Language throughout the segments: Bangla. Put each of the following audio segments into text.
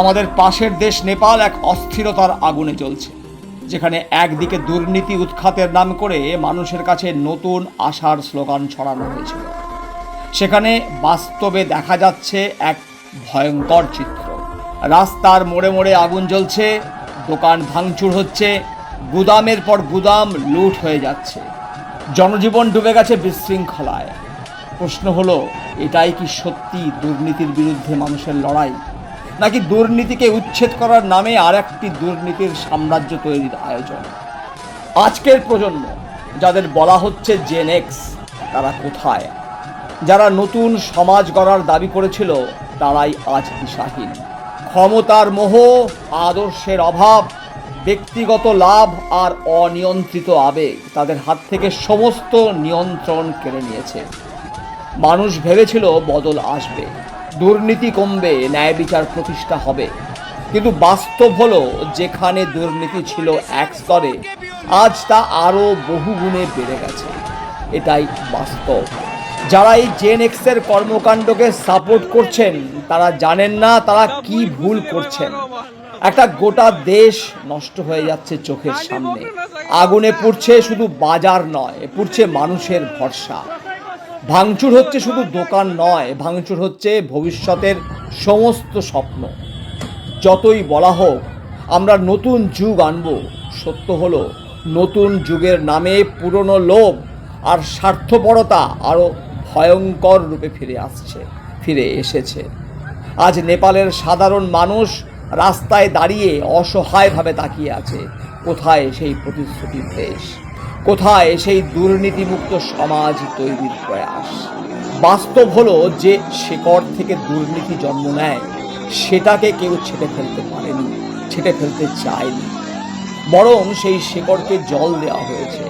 আমাদের পাশের দেশ নেপাল এক অস্থিরতার আগুনে জ্বলছে, যেখানে একদিকে দুর্নীতি উৎখাতের নাম করে মানুষের কাছে নতুন আশার স্লোগান ছড়ানো হয়েছিল। সেখানে বাস্তবে দেখা যাচ্ছে এক ভয়ঙ্কর চিত্র। রাস্তার মোড়ে মোড়ে আগুন জ্বলছে, দোকান ভাঙচুর হচ্ছে, গুদামের পর গুদাম লুট হয়ে যাচ্ছে। জনজীবন ডুবে গেছে বিশৃঙ্খলায়। প্রশ্ন হলো, এটাই কি সত্যি দুর্নীতির বিরুদ্ধে মানুষের লড়াই? নাকি দুর্নীতিকে উচ্ছেদ করার নামে আর একটি দুর্নীতির সাম্রাজ্য তৈরির আয়োজন? আজকের প্রজন্ম, যাদের বলা হচ্ছে জেনেক্স তারা কোথায়? যারা নতুন সমাজ গড়ার দাবি করেছিল, তারাই আজ দিশাহীন। ক্ষমতার মোহ, আদর্শের অভাব, ব্যক্তিগত লাভ আর অনিয়ন্ত্রিত আবেগ তাদের হাত থেকে সমস্ত নিয়ন্ত্রণ কেড়ে নিয়েছে। মানুষ ভেবেছিল বদল আসবে। দুর্নীতি কমবে, ন্যায় বিচার প্রতিষ্ঠা হবে। কিন্তু বাস্তব হলো, যেখানে দুর্নীতি ছিল এক স্তরে, আজ তা আরও বহুগুণে বেড়ে গেছে। এটাই বাস্তব। যারা এই জেন এক্সের কর্মকাণ্ডকে সাপোর্ট করছেন, তারা জানেন না তারা কি ভুল করছেন। একটা গোটা দেশ নষ্ট হয়ে যাচ্ছে চোখের সামনে। আগুনে পুড়ছে শুধু বাজার নয়, পুড়ছে মানুষের ভরসা। ভাঙচুর হচ্ছে শুধু দোকান নয়, ভাঙচুর হচ্ছে ভবিষ্যতের সমস্ত স্বপ্ন। যতই বলা হোক, আমরা নতুন যুগ আনব। সত্য হলো, নতুন যুগের নামে পুরনো লোভ আর স্বার্থপরতা আরও ভয়ঙ্কর রূপে ফিরে আসছে, ফিরে এসেছে। আজ নেপালের সাধারণ মানুষ রাস্তায় দাঁড়িয়ে অসহায়ভাবে তাকিয়ে আছে। কোথায় সেই প্রতিশ্রুতির দেশ? কোথায় সেই দুর্নীতিমুক্ত সমাজ তৈরির প্রয়াস? বাস্তব হলো যে শেকড় থেকে দুর্নীতি জন্ম নেয়, সেটাকে কেউ ছেটে ফেলতে পারেনি, ছেটে ফেলতে চায়নি। বরং সেই শেকড়কে জল দেওয়া হয়েছে,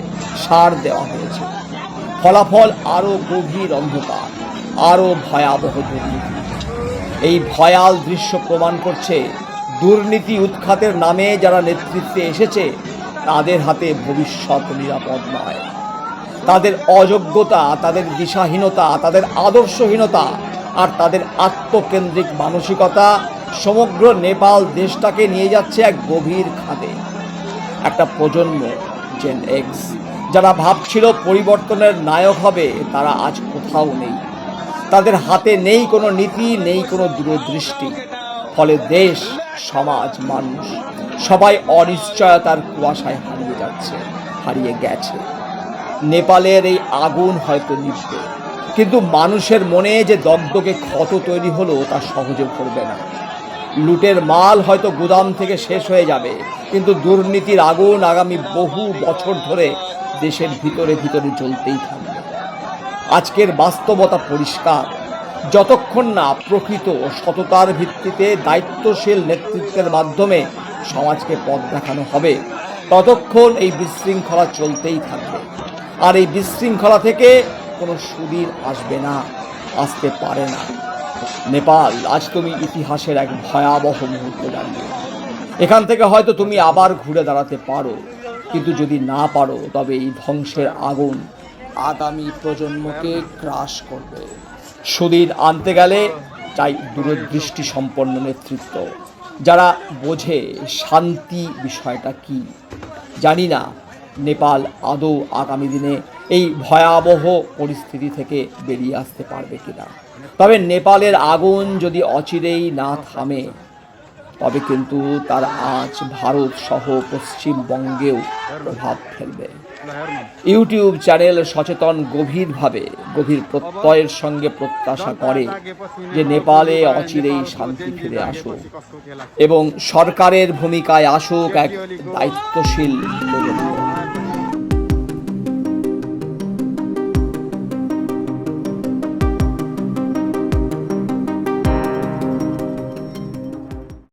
সার দেওয়া হয়েছে। ফলাফল আরও গভীর অন্ধকার আরও ভয়াবহ দুর্নীতি। এই ভয়াল দৃশ্য প্রমাণ করছে দুর্নীতি উৎখাতের নামে যারা নেতৃত্বে এসেছে তাদের হাতে ভবিষ্যৎ নিরাপদ নয়। তাদের অযোগ্যতা, তাদের দিশাহীনতা, তাদের আদর্শহীনতা আর তাদের আত্মকেন্দ্রিক মানসিকতা সমগ্র নেপাল দেশটাকে নিয়ে যাচ্ছে এক গভীর খাদে। একটা প্রজন্ম জেন এক্স যারা ভাবছিল পরিবর্তনের নায়ক হবে, তারা আজ কোথাও নেই। তাদের হাতে নেই কোনো নীতি, নেই কোনো দূরদৃষ্টি। ফলে দেশ, সমাজ, মানুষ সবাই অনিশ্চয়তার কুয়াশায় হারিয়ে যাচ্ছে, হারিয়ে গেছে। নেপালের এই আগুন হয়তো নিভবে, কিন্তু মানুষের মনে যে দগ্ধকে ক্ষত তৈরি হলো তা সহজে করবে না। লুটের মাল হয়তো গুদাম থেকে শেষ হয়ে যাবে, কিন্তু দুর্নীতির আগুন আগামী বহু বছর ধরে দেশের ভিতরে ভিতরে জ্বলতেই থাকবে। আজকের বাস্তবতা পরিষ্কার। যতক্ষণ না প্রকৃত সততার ভিত্তিতে দায়িত্বশীল নেতৃত্বের মাধ্যমে সমাজকে পথ দেখানো হবে। ততক্ষণ এই বিশৃঙ্খলা চলতেই থাকবে। আর এই বিশৃঙ্খলা থেকে কোনো সুদিন আসবে না, আসতে পারে না। নেপাল, আজ তুমি ইতিহাসের এক ভয়াবহ মুহূর্ত দাঁড়িয়ে এখান থেকে হয়তো তুমি আবার ঘুরে দাঁড়াতে পারো। কিন্তু যদি না পারো, তবে এই ধ্বংসের আগুন আগামী প্রজন্মকে গ্রাস করবে। সুদিন আনতে গেলে চাই দূরদৃষ্টি সম্পন্ন নেতৃত্ব। যারা বোঝে শান্তি বিষয়টা কি? জানি না, নেপাল আদৌ আগামী দিনে এই ভয়াবহ পরিস্থিতি থেকে বেরিয়ে আসতে পারবে কিনা? তবে নেপালের আগুন যদি অচিরেই না থামে, তবে কিন্তু তার আজ ভারত সহ পশ্চিমবঙ্গেও প্রভাব ফেলবে। ইউটিউব চ্যানেল সচেতন গভীরভাবে, গভীর প্রত্যয়ের সঙ্গে প্রত্যাশা করে যে নেপালে অচিরেই শান্তি ফিরে আসুক এবং সরকারের ভূমিকায় আসুক এক দায়িত্বশীল